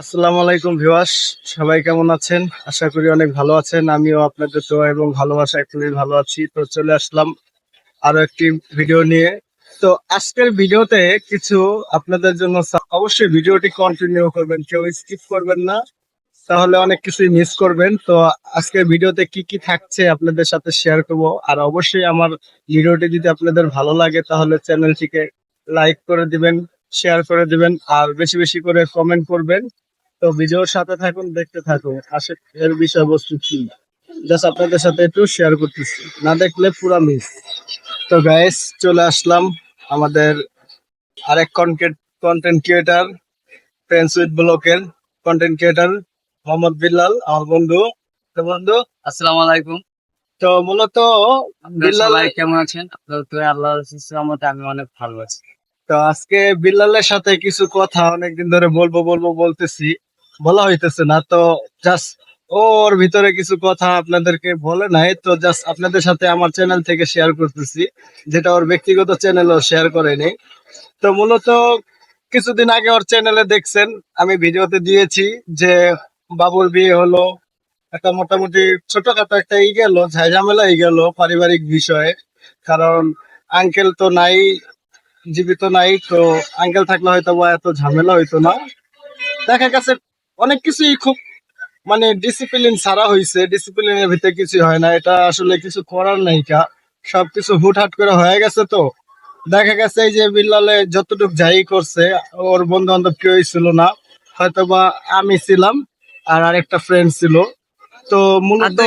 আসসালামু আলাইকুম ভিউয়ার্স, সবাই কেমন আছেন? আশা করি অনেক ভালো আছেন। আমিও আপনাদের দোয়া এবং ভালোবাসায় খুবই ভালো আছি। তো চলে আসলাম আরও একটি ভিডিও নিয়ে। তো আজকের ভিডিওতে কিছু আপনাদের জন্য অবশ্যই ভিডিওটি কন্টিনিউ করবেন, কেউ স্কিপ করবেন না। তাহলে অনেক কিছুই মিস করবেন। তো আজকের ভিডিওতে কি কি থাকছে আপনাদের সাথে শেয়ার করব। আর অবশ্যই আমার ভিডিওটি যদি আপনাদের ভালো লাগে, তাহলে চ্যানেলটিকে লাইক করে দিবেন শেয়ার করে দিবেন, আর বেশি বেশি করে কমেন্ট করবেন। তো ভিডিওর সাথে থাকুন দেখতে থাকুন। আসে এর বিষয়বস্তু কি? জাস্ট আপনাদের সাথে একটু শেয়ার করতেছি। না দেখলে পুরা মিস তো গাইস চলে আসলাম আমাদের আরেক content content creator friends with ব্লকের কন্টেন্ট ক্রিয়েটার মোহাম্মদ বিল্লাল আমার বন্ধু। তো বন্ধু আসসালামু আলাইকুম। তো মূলত বিল্লাল কেমন আছেন? আপনার তো আল্লাহর রহমতে আমি অনেক ভালো আছি। তো আজকে বিল্লালের সাথে কিছু কথা অনেকদিন ধরে বলব বলব বলতেছি। বলা হইতেছে না, তো জাস্ট ওর ভিতরে কিছু কথা আপনাদেরকে বলে নাই, তো জাস্ট আপনাদের সাথে আমার চ্যানেল থেকে শেয়ার করতেছি, যেটা ওর ব্যক্তিগত চ্যানেলও শেয়ার করেনি তো মূলত কিছুদিন আগে ওর চ্যানেলে দেখছেন, আমি ভিডিওতে দিয়েছি যে বাবুর বিয়ে হলো, একটা মোটামুটি ছোটখাটো একটা ই গেল ঝাইঝামেলা ই গেল পারিবারিক বিষয়ে, কারণ আঙ্কেল তো নাই, জীবিত নাই, তো আঙ্কেল থাকলে হয়তো বা এত ঝামেলা হইতো না। দেখা গেছে অনেক কিছুই খুব মানে ডিসিপ্লিন ছাড়া হয়েছে ডিসিপ্লিনের ভিতরে কিছু হয় না। এটা আসলে কিছু করার নাই কা সবকিছু হুটহাট করে হয়ে গেছে তো। দেখা গেছে এই যে বিল্লালে যতটুকু যাই করছে ওর বন্ধু বান্ধব কেউই ছিল না। হয়তো বা আমি ছিলাম আর আরেকটা ফ্রেন্ড ছিল। তো মূলত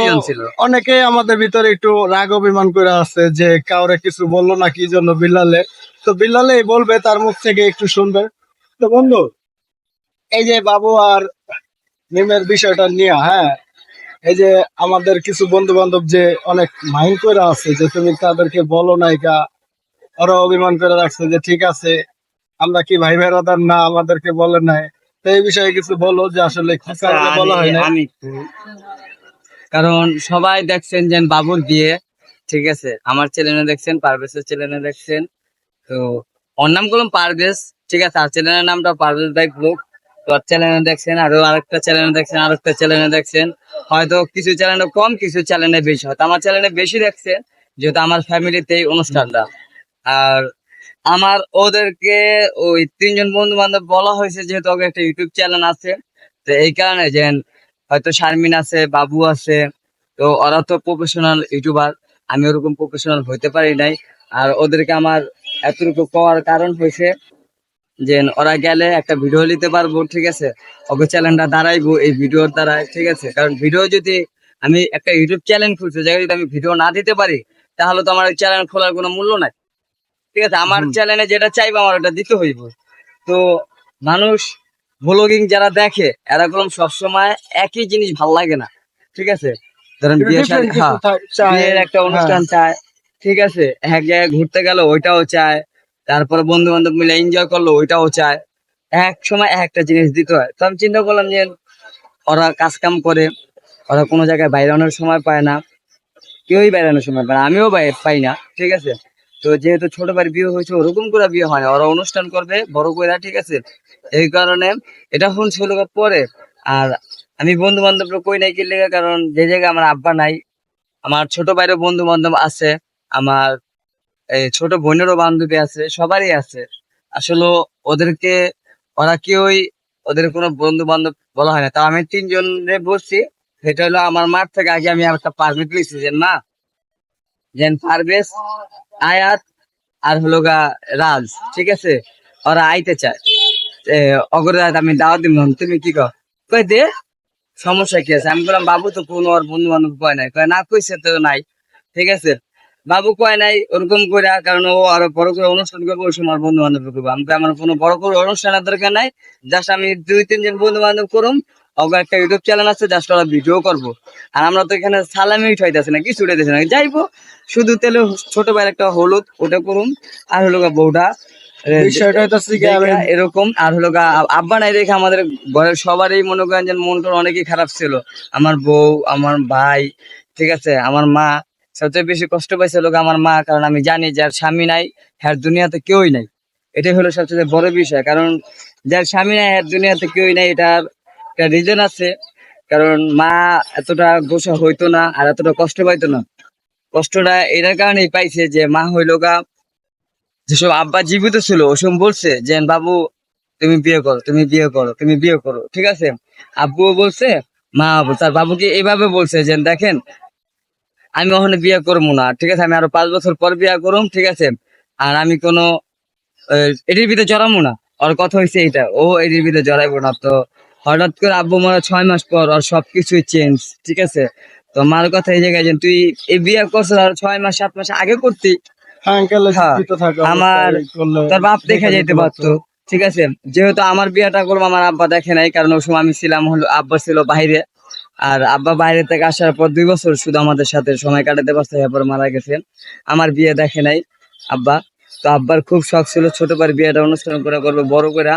অনেকেই আমাদের ভিতরে একটু রাগ অভিমান করে আছে যে কাউরে কিছু বলল না কি জন্য বিল্লালে। তো বিল্লালে বলবে তার মুখ থেকে একটু শুনবে। তো বন্ধু এই যে বাবু আর মিমের বিষয়টা নিয়ে হ্যাঁ এই যে আমাদের কিছু বন্ধু বান্ধব যে অনেক মাইন্ড করে আছে যে তুমি তাদেরকে বলো নাই কা ওরা অভিমান করে রাখছে যে ঠিক আছে আমরা কি ভাই বেড়াদার না আমাদেরকে বলে নাই। তো এই বিষয়ে কিছু বলো যে আসলে কি আচ্ছা, কারণে বলা হয় না কারণ সবাই দেখছেন যে বাবুর বিয়ে ঠিক আছে আমার চ্যানেলে দেখছেন পারভেজের চ্যানেলে দেখছেন তো ওর নাম করলাম পারভেজ ঠিক আছে আর চ্যানেলের নামটা পারভেজ ব্লগ তো চ্যানেলে দেখছেন দেখছেন হয়তো কিছু কম, কিছু বেশি। বেশি যেহেতু আমার অনুষ্ঠানটা। আর আমার ওদেরকে তিনজন বন্ধু বান্ধব বলা হয়েছে, যেহেতু ওকে একটা ইউটিউব চ্যানেল আছে। তো এই কারণে যে হয়তো শারমিন আছে, বাবু আছে, তো ওরা তো প্রফেশনাল ইউটিউবার আমি ওরকম প্রফেশনাল হইতে পারি নাই। আর ওদেরকে আমার এতটুকু পাওয়ার কারণ হয়েছে যে ওরা গেলে একটা ভিডিও নিতে পারব ঠিক আছে? ওকে চ্যানেলটা দাঁড়াইবো এই ভিডিওর দ্বারাই ঠিক আছে? কারণ ভিডিও যদি আমি একটা ইউটিউব চ্যানেল খুলছি জায়গায় যদি আমি ভিডিও না দিতে পারি তাহলে তো আমার চ্যানেল খোলার কোনো মূল্য নাই। ঠিক আছে? আমার। চ্যানেলে যেটা চাইব আমার ওটা দিতে হইব। তো মানুষ ব্লগিং যারা দেখে এরকম সবসময় একই জিনিস ভালো লাগে না। ঠিক আছে? ধরেন হ্যাঁ। বিয়ের একটা অনুষ্ঠান চায় ঠিক আছে? এক জায়গায় ঘুরতে গেল ওইটাও চায়। তারপরে বন্ধু বান্ধব মিলে এনজয় করল, ওইটাও চায়। এক সময় এক একটা জিনিস দিতে হয়। তো আমি চিন্তা করলাম যে ওরা কাজ কাম করে, ওরা কোনো জায়গায় বাইরানোর সময় পায় না। কেউই বেড়ানোর সময় পায় না, আমিও বাইরে পাই না, ঠিক আছে? তো যেহেতু ছোট বাড়ি বিয়ে হয়েছে, ওরকম করে বিয়ে হয় না, ওরা অনুষ্ঠান করবে, বড় করে ঠিক আছে? এই কারণে এটা ফোন ছিল পরে। আর আমি বন্ধু বান্ধব কই নাই কি লেগে, কারণ যে জায়গায় আমার আব্বা নাই, আমার ছোট ভাইয়েরও বন্ধু বান্ধব আছে, আমার ছোট বোনেরও বান্ধবী আছে সবারই আছে। আসলে ওদেরকে ওরা কেউই ওদের কোনো বন্ধু বান্ধব বলা হয় না। তা আমি তিনজনে বসছি সেটা হলো আমার মাঠ থেকে আগে আমি একটা পারমিট লিখছি যে না যেন পারভেজ আয়াত আর হলো গা রাজ ঠিক আছে? ওরা আইতে চায়। এ, আমি দাওয়াত দিব তুমি কি কর কই দে সমস্যা কি আছে? আমি বললাম বাবু তো কোনো ওর বন্ধু বান্ধব কয় নাই। কয় না কইছে তো নাই। ঠিক আছে? বাবু কয় নাই ওরকম করে কারণ ও আরও বড় করে অনুষ্ঠান করব ওই সময় বন্ধু বান্ধব করব। আমি আমার কোনো বড় করে অনুষ্ঠানের দরকার নাই জাস্ট আমি দুই তিনজন বন্ধু বান্ধব করুম ওকে একটা ইউটিউব চ্যানেল আছে জাস্ট ওরা ভিডিও করব। আর আমরা তো এখানে সালামি উঠাইতেছি না কিছু উঠাইতেছি না। যাইবো শুধু তেলে ছোট ভাইয়ের একটা হলুদ ওটা করুম আর হলো গা বউটা বিষয়টা হইতাছে কি এরকম আর হলো গা আব্বা নাই দেখে আমাদের ঘরের সবারই মনে করেন যে মনটা অনেকই খারাপ ছিল। আমার বউ আমার ভাই ঠিক আছে আমার মা সবচেয়ে বেশি কষ্ট পাইছে লোক আমার মা, কারণ আমি জানি যার স্বামী নাই হ্যার দুনিয়াতে কেউই নাই। এটাই হলো সবচেয়ে বড় বিষয়, কারণ যার স্বামী নাই হ্যার দুনিয়াতে কেউই নাই এটার একটা রিজন আছে। কারণ মা এতটা গোসা হইতো না আর এতটা কষ্ট পাইতো না। কষ্টটা এটার কারণেই পাইছে যে মা হইল গা, যেসব আব্বা জীবিত ছিল, ওসব বলছে যে, বাবু, তুমি বিয়ে করো, তুমি বিয়ে করো, তুমি বিয়ে করো। ঠিক আছে? আব্বুও বলছে মা তার বাবুকে এইভাবে বলছে যে, দেখেন আমি ওখানে বিয়ে করব না। ঠিক আছে আমি আরও পাঁচ বছর পর বিয়ে করুম ঠিক আছে? আর আমি কোনো এটির ভিতরে জড়াবো না। ওর কথা হয়েছে এটা ও এটির ভিতরে জড়াইবো না। তো হঠাৎ করে আব্বু মারা ছয় মাস পর ওর সবকিছুই চেঞ্জ ঠিক আছে? তো মার কথা এই জায়গায় যে তুই এই বিয়ে করছিস আর ছয় মাস সাত মাস আগে করতি। হ্যাঁ হ্যাঁ, আমার- তোর বাপ দেখে দেখা যেতে পারতো ঠিক আছে? যেহেতু আমার বিয়েটা করব আমার আব্বা দেখে নাই কারণ ওই সময় আমি ছিলাম হলো আব্বা ছিল বাইরে। আর আব্বা বাইরে থেকে আসার পর দুই বছর শুধু আমাদের সাথে সময় কাটাতে পারছে, এরপর মারা গেছেন। আমার বিয়ে দেখে নাই আব্বা। তো আব্বার খুব শখ ছিল ছোট ভাইয়ের বিয়েটা অনুষ্ঠান করে করবে, বড় করে।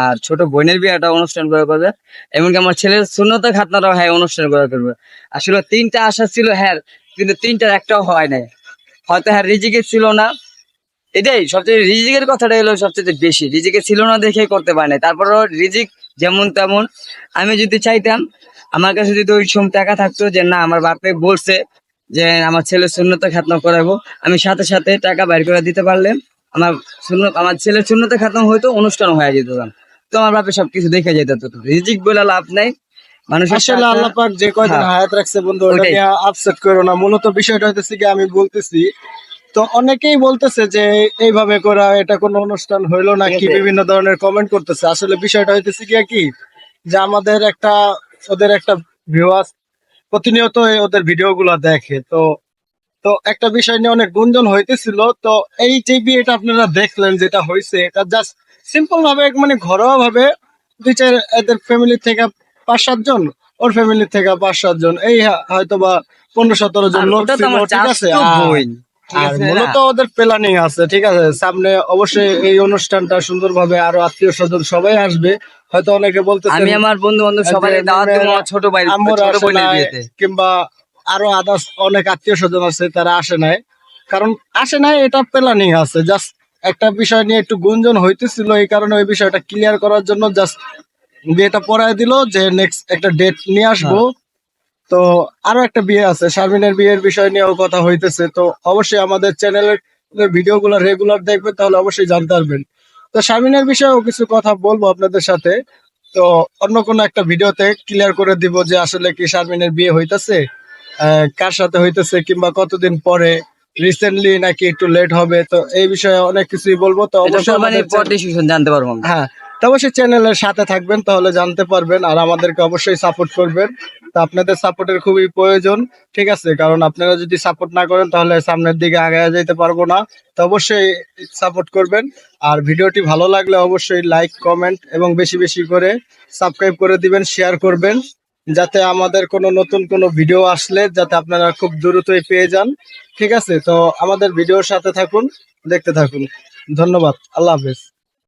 আর ছোট বোনের বিয়েটা অনুষ্ঠান করে করবে। এমনকি আমার ছেলের শূন্যতা খাতনাটাও হ্যাঁ অনুষ্ঠান করে করবে। আসলে তিনটা আশা ছিল হ্যাঁ কিন্তু তিনটার একটাও হয় নাই। হয়তো হ্যাঁ রিজিকে ছিল না। এটাই, সবচেয়ে রিজিকের কথাটা হলো সবচেয়ে বেশি। রিজিকে ছিল না দেখে করতে পারে নাই। তারপরও রিজিক যেমন তেমন। আমি যদি চাইতাম আমার কাছে যদি ওই সময় টাকা থাকতো যে না আমার বাপে বলছে যে আমার ছেলে শূন্যতে খাতনা করাবো। আমি সাথে সাথে টাকা বাইর করে দিতে পারলে আমার শূন্য আমার ছেলের শূন্যতে খাতনা হয়তো অনুষ্ঠান হয়ে যেত তো আমার বাপে সবকিছু দেখে যেত রিজিক বলে লাভ নাই। আসলে আল্লাহ পাক যে কয়দিন হ্যাঁ। হায়াত রাখছে বন্ধু ওটা নিয়ে আপসেট করো না। মূলত বিষয়টা হইতেছে কি আমি বলতেছি তো অনেকেই বলতেছে যে এইভাবে করা এটা কোনো অনুষ্ঠান হইল ঠিক আছে। বিভিন্ন ধরনের কমেন্ট করতেছে। আসলে বিষয়টা হইতেছে কি কি যে আমাদের একটা ওদের একটা ভিউয়ার্স প্রতিনিয়ত ওদের ভিডিও গুলা দেখে। তো তো একটা বিষয় নিয়ে অনেক গুঞ্জন হইতেছিল। তো এই যে বিয়েটা আপনারা দেখলেন যেটা হয়েছে এটা জাস্ট সিম্পল ভাবে মানে ঘরোয়া ভাবে দুই চার এদের ফ্যামিলি থেকে পাঁচ সাতজন ওর ফ্যামিলি থেকে পাঁচ সাতজন এই হয়তো বা পনেরো সতেরো জন লোক ঠিক আছে? আর-? মূলত ওদের প্ল্যানিং আছে ঠিক আছে? সামনে অবশ্যই এই অনুষ্ঠানটা সুন্দরভাবে আরও আত্মীয় স্বজন সবাই আসবে। হয়তো অনেকে বলতেছে আমি আমার বন্ধু বান্ধব সবাই দাওয়াত দেবো ছোট ভাই ছোট বোনের বিয়েতে। কিংবা আরও আদার্স অনেক আত্মীয় স্বজন আছে তারা আসে নাই। কারণ আসে নাই এটা প্ল্যানিং আছে। জাস্ট একটা বিষয় নিয়ে একটু গুঞ্জন হইতেছিল এই কারণে ওই বিষয়টা ক্লিয়ার করার জন্য জাস্ট বিয়েটা পড়ায় দিল যে নেক্সট একটা ডেট নিয়ে আসব। তো আরও একটা বিয়ে আছে। শারমিনের বিয়ের বিষয় নিয়েও কথা হইতেছে। তো অবশ্যই আমাদের চ্যানেলের ভিডিওগুলো রেগুলার দেখবেন তাহলে অবশ্যই জানতে পারবেন। তো শারমিনের বিষয়েও কিছু কথা বলব আপনাদের সাথে। তো অন্য কোনো একটা ভিডিওতে ক্লিয়ার করে দিব যে আসলে কি শারমিনের বিয়ে হইতেছে কার সাথে হইতেছে কিংবা কতদিন পরে রিসেন্টলি নাকি একটু লেট হবে তো এই বিষয়ে অনেক কিছুই বলব। তো অবশ্যই জানতে পারব হ্যাঁ তো অবশ্যই চ্যানেলের সাথে থাকবেন, তাহলে জানতে পারবেন আর আমাদেরকে অবশ্যই সাপোর্ট করবেন। তো আপনাদের সাপোর্টের খুবই প্রয়োজন, ঠিক আছে? কারণ আপনারা যদি সাপোর্ট না করেন, তাহলে সামনের দিকে আগায় যেতে পারব না। তো অবশ্যই সাপোর্ট করবেন। আর ভিডিওটি ভালো লাগলে অবশ্যই লাইক কমেন্ট এবং বেশি বেশি করে সাবস্ক্রাইব করে দিবেন শেয়ার করবেন, যাতে আমাদের কোনো নতুন কোনো ভিডিও আসলে, যাতে আপনারা খুব দ্রুতই পেয়ে যান, ঠিক আছে? তো আমাদের ভিডিওর সাথে থাকুন, দেখতে থাকুন। ধন্যবাদ। আল্লাহ হাফেজ।